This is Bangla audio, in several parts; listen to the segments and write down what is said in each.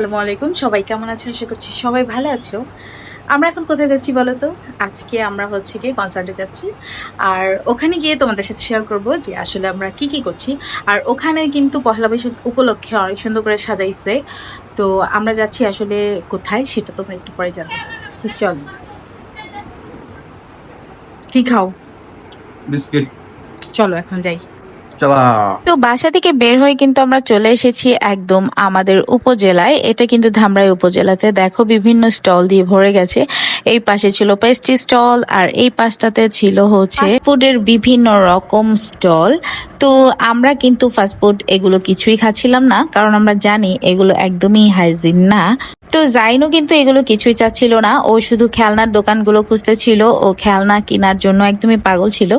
আসসালামু আলাইকুম। সবাই কেমন আছো আশা করছি সবাই ভালো আছো। আমরা এখন কোথায় যাচ্ছি বলো তো? আজকে আমরা হচ্ছে গিয়ে কনসার্টে যাচ্ছি। আর ওখানে গিয়ে তোমাদের সাথে শেয়ার করব যে আসলে আমরা কি কি করছি। আর ওখানে কিন্তু পহেলা বৈশাখ উপলক্ষে অনেক সুন্দর করে সাজাইছে। তো আমরা যাচ্ছি আসলে কোথায় সেটা তোমরা একটু পরে জানবে। So, চলো। কি খাও? বিস্কিট। চলো এখন যাই। চালা তো বাসা থেকে বের হয়ে কিন্তু আমরা চলে এসেছি একদম আমাদের উপজেলায়। এটা কিন্তু ধামরাই উপজেলাতে। দেখো বিভিন্ন স্টল দিয়ে ভরে গেছে। এই পাশে ছিল পেস্ট্রি স্টল আর এই পাশটাতে ছিল হচ্ছে ফুডের বিভিন্ন রকম স্টল তো আমরা কিন্তু ফাস্টফুড এগুলো কিছুই খাচ্ছিলাম না কারণ আমরা জানি এগুলো একদমই হাইজিন না। তো জাইনও কিন্তু এগুলো কিছুই চাচ্ছিল না। ও শুধু খেলনার দোকানগুলো খুঁজতেছিল। ও খেলনা কেনার জন্য একদমই পাগল ছিল।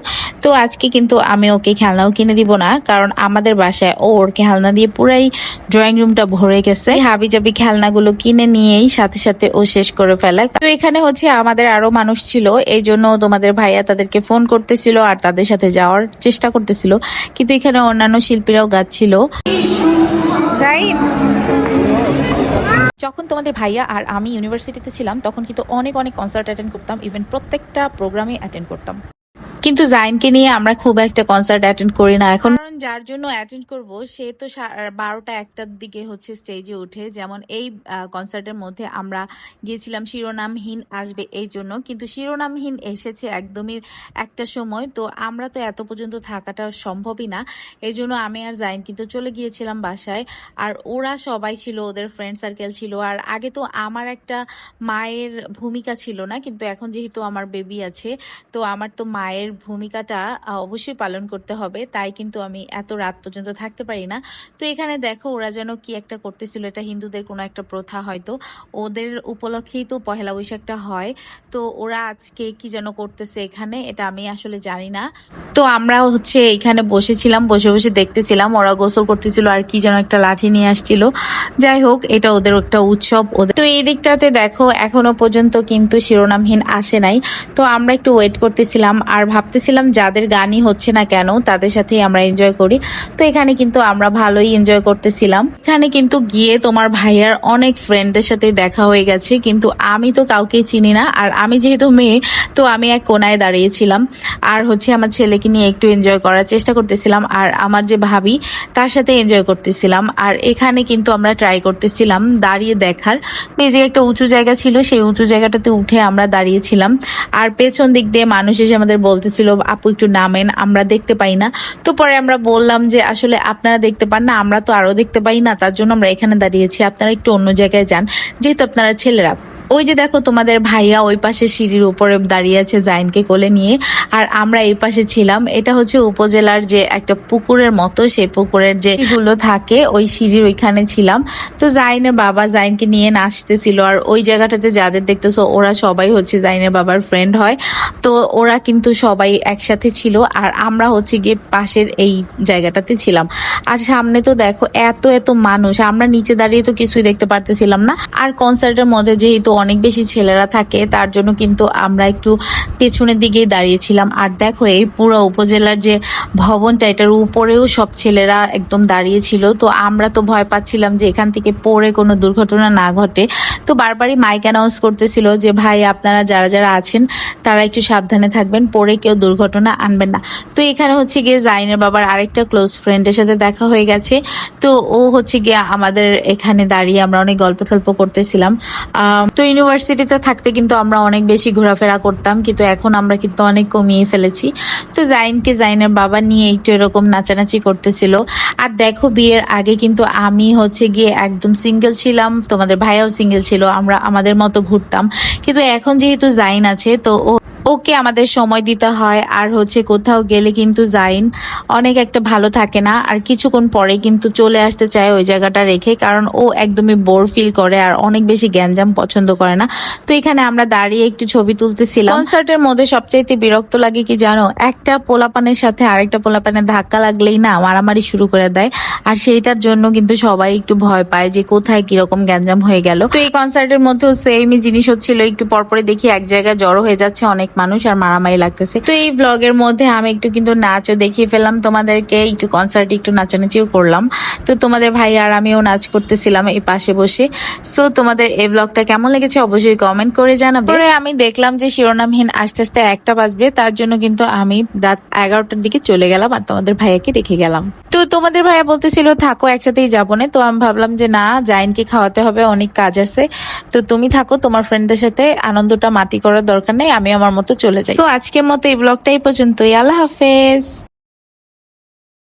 তো আজকে কিন্তু আমি ওকে খেলনাও কিনে দিব না, কারণ আমাদের বাসায় ওর খেলনা দিয়ে পুরাই ড্রয়িং রুমটা ভরে গেছে। হাবি জাবি খেলনাগুলো কিনে নিয়েই সাথে সাথে ও শেষ করে ফেলা। তো এখানে হচ্ছে আমাদের আরও মানুষ ছিল এই জন্য তোমাদের ভাইয়া তাদেরকে ফোন করতেছিল আর তাদের সাথে যাওয়ার চেষ্টা করতেছিল। কিন্তু এখানে অন্যান্য শিল্পীরাও গাচ্ছিল। যখন তোমাদের ভাইয়া আর আমি ইউনিভার্সিটিতে ছিলাম, তখন কিন্তু অনেক অনেক কনসার্ট অ্যাটেন্ড করতাম ইভেন প্রত্যেকটা প্রোগ্রামে অ্যাটেন্ড করতাম। কিন্তু জাইনকে নিয়ে আমরা খুব একটা কনসার্ট অ্যাটেন্ড করি না। এখন যার জন্য অ্যাটেন্ড করব, সে তো বারোটা একটার দিকে হচ্ছে স্টেজে উঠে যেমন এই কনসার্টের মধ্যে আমরা গিয়েছিলাম, শিরোনামহীন আসবে এই জন্য। কিন্তু শিরোনামহীন এসেছে একদমই একটা সময়, তো আমরা তো এত পর্যন্ত থাকাটা সম্ভবই না। এই জন্য আমি আর জাইন কিন্তু চলে গিয়েছিলাম বাসায়। আর ওরা সবাই ছিল, ওদের ফ্রেন্ড সার্কেল ছিল। আর আগে তো আমার একটা মায়ের ভূমিকা ছিল না, কিন্তু এখন যেহেতু আমার বেবি আছে, তো আমার তো মায়ের ভূমিকাটা অবশ্যই পালন করতে হবে। তাই কিন্তু আমি এত রাত পর্যন্ত থাকতে পারি না। তো এখানে দেখো ওরা যেন কি একটা করতেছিল, এটা হিন্দুদের কোনো একটা প্রথা হয়তো। ওদের উপলক্ষেই তো পহেলা বৈশাখটা হয়। তো ওরা আজকে কি যেন করতেছে এখানে, এটা আমি আসলে জানি না। তো আমরা হচ্ছে এখানে বসেছিলাম, বসে বসে দেখতেছিলাম। ওরা গোসল করতেছিল আর কি যেন একটা লাঠি নিয়ে আসছিল। যাই হোক, এটা ওদের একটা উৎসব। ওদের তো এই দিকটাতে দেখো, এখনও পর্যন্ত কিন্তু শিরোনামহীন আসে নাই। তো আমরা একটু ওয়েট করতেছিলাম আর ভাবতেছিলাম যাদের গানই হচ্ছে না কেন, তাদের সাথেই আমরা এনজয় করি। তো এখানে কিন্তু আমরা ভালোই এনজয় করতেছিলাম। এখানে কিন্তু গিয়ে তোমার ভাইয়ার অনেক ফ্রেন্ডদের সাথে দেখা হয়ে গেছে। কিন্তু আমি তো কাউকে চিনি না। আর আমি যেহেতু মেয়ে, তো আমি এক কোনায় দাঁড়িয়েছিলাম। আর হচ্ছে আমার ছেলেকে নিয়ে একটু এনজয় করার চেষ্টা করতেছিলাম। আর আমার যে ভাবি, তার সাথে এনজয় করতেছিলাম। আর এখানে কিন্তু আমরা ট্রাই করতেছিলাম দাঁড়িয়ে দেখার। তো এই যে একটা উঁচু জায়গা ছিল, সেই উঁচু জায়গাটাতে উঠে আমরা দাঁড়িয়েছিলাম। আর পেছন দিক দিয়ে মানুষ এসে আমাদের বলতেছিল, আপু, একটু নামেন, আমরা দেখতে পাই না। তো পরে আমরা বললাম যে আসলে আপনারা দেখতে পান না, আমরা তো আরও দেখতে পাই না, তার জন্য আমরা এখানে দাঁড়িয়েছি। আপনারা একটু অন্য জায়গায় যান, যেহেতু আপনারা ছেলেরা। ওই যে দেখো তোমাদের ভাইয়া ওই পাশে সিঁড়ির উপরে দাঁড়িয়ে আছে জাইনকে কোলে নিয়ে। আর আমরা এই পাশে ছিলাম। এটা হচ্ছে উপজেলার যে একটা পুকুরের মতো, সেই পুকুরের যে গুলো থাকে, ওই সিঁড়ির ওইখানে ছিলাম। তো জাইনের বাবা জাইনকে নিয়ে নাচতেছিল। আর ওই জায়গাটাতে যাদের দেখতেছো, ওরা সবাই হচ্ছে জাইনের বাবার ফ্রেন্ড হয়। তো ওরা কিন্তু সবাই একসাথে ছিল। আর আমরা হচ্ছে গিয়ে পাশের এই জায়গাটাতে ছিলাম। আর সামনে তো দেখো, এত এত মানুষ। আমরা নিচে দাঁড়িয়ে তো কিছুই দেখতে পারতেছিলাম না। আর কনসার্টের মধ্যে যেহেতু অনেক বেশি ছেলেরা থাকে, তার জন্য কিন্তু আমরা একটু পেছনের দিকেই দাঁড়িয়েছিলাম। আর দেখো, এই পুরো উপজেলার যে ভবনটা, এটার উপরেও সব ছেলেরা একদম দাঁড়িয়ে ছিল তো আমরা তো ভয় পাচ্ছিলাম যে এখান থেকে পড়ে কোনো দুর্ঘটনা না ঘটে। তো বারবারই মাইক অ্যানাউন্স করতেছিল যে, ভাই, আপনারা যারা যারা আছেন, তারা একটু সাবধানে থাকবেন পরে কেউ দুর্ঘটনা আনবেন না। তো এখানে হচ্ছে গিয়ে জাইনের বাবার আরেকটা ক্লোজ ফ্রেন্ডের সাথে দেখা হয়ে গেছে। তো ও হচ্ছে গিয়ে আমাদের এখানে দাঁড়িয়ে আমরা অনেক গল্প টল্প করতেছিলাম তো ইউনিভার্সিটিতে থাকতে কিন্তু আমরা অনেক বেশি ঘোরাফেরা করতাম, কিন্তু এখন আমরা কিন্তু অনেক কমিয়ে ফেলেছি। তো জাইনকে জাইনের বাবা নিয়ে একটু এরকম নাচানাচি করতেছিল। আর দেখো বিয়ের আগে কিন্তু আমি হচ্ছে গিয়ে একদম সিঙ্গেল ছিলাম, তোমাদের ভাইয়াও সিঙ্গেল ছিল, আমরা আমাদের মতো ঘুরতাম। কিন্তু এখন যেহেতু জাইন আছে, তো ও ওকে আমাদের সময় দিতে হয়, আর হচ্ছে কোথাও গেলে কিন্তু জাইন অনেক একটা ভালো থাকে না, আর কিছুক্ষণ পরে কিন্তু চলে আসতে চায় ওই জায়গাটা রেখে, কারণ ও একদমই বোর ফিল করে আর অনেক বেশি গ্যাঞ্জাম পছন্দ করে না। তো এখানে আমরা দাঁড়িয়ে একটু ছবি তুলতেছিলাম। কনসার্টের মধ্যে সবচাইতে বিরক্ত লাগে কি জানো, একটা পোলাপানের সাথে আরেকটা পোলাপানের ধাক্কা লাগলেই না মারামারি শুরু করে দেয়, আর সেইটার জন্য কিন্তু সবাই একটু ভয় পায় যে কোথায় কীরকম গ্যাঞ্জাম হয়ে গেল। তো এই কনসার্টের মধ্যেও সেমই জিনিস হচ্ছিল, একটু পরপরে দেখি এক জায়গায় জড়ো হয়ে যাচ্ছে অনেক মানুষ আর মারামারি লাগতেছে। তো এই ব্লগের মধ্যে আমি একটু কিন্তু নাচও দেখিয়ে ফেললাম। তোমাদেরকে একটু কনসার্টে একটু নাচানাচিও করলাম। তো তোমাদের ভাই আর আমিও নাচ করতেছিলাম এই পাশে বসে। তো তোমাদের এই ব্লগটা কেমন লেগেছে অবশ্যই কমেন্ট করে জানাবে। পরে আমি দেখলাম যে শিরোনামহীন আস্তে আস্তে একটা বাজবে। তার জন্য কিন্তু আমি রাত এগারোটার দিকে চলে গেলাম আর তোমাদের ভাইয়াকে রেখে গেলাম। তো তোমাদের ভাইয়া বলতেছিল, থাকো, একসাথেই যাব না। তো আমি ভাবলাম যে, না, জাইনকে খাওয়াতে হবে, অনেক কাজ আছে। তো তুমি থাকো, তোমার ফ্রেন্ডদের সাথে। আনন্দটা মাটি করার দরকার নেই। আমি আমার মতো চলে যাই। তো আজকের মতো এই ব্লগটাই পর্যন্তই। আল্লাহ হাফেজ।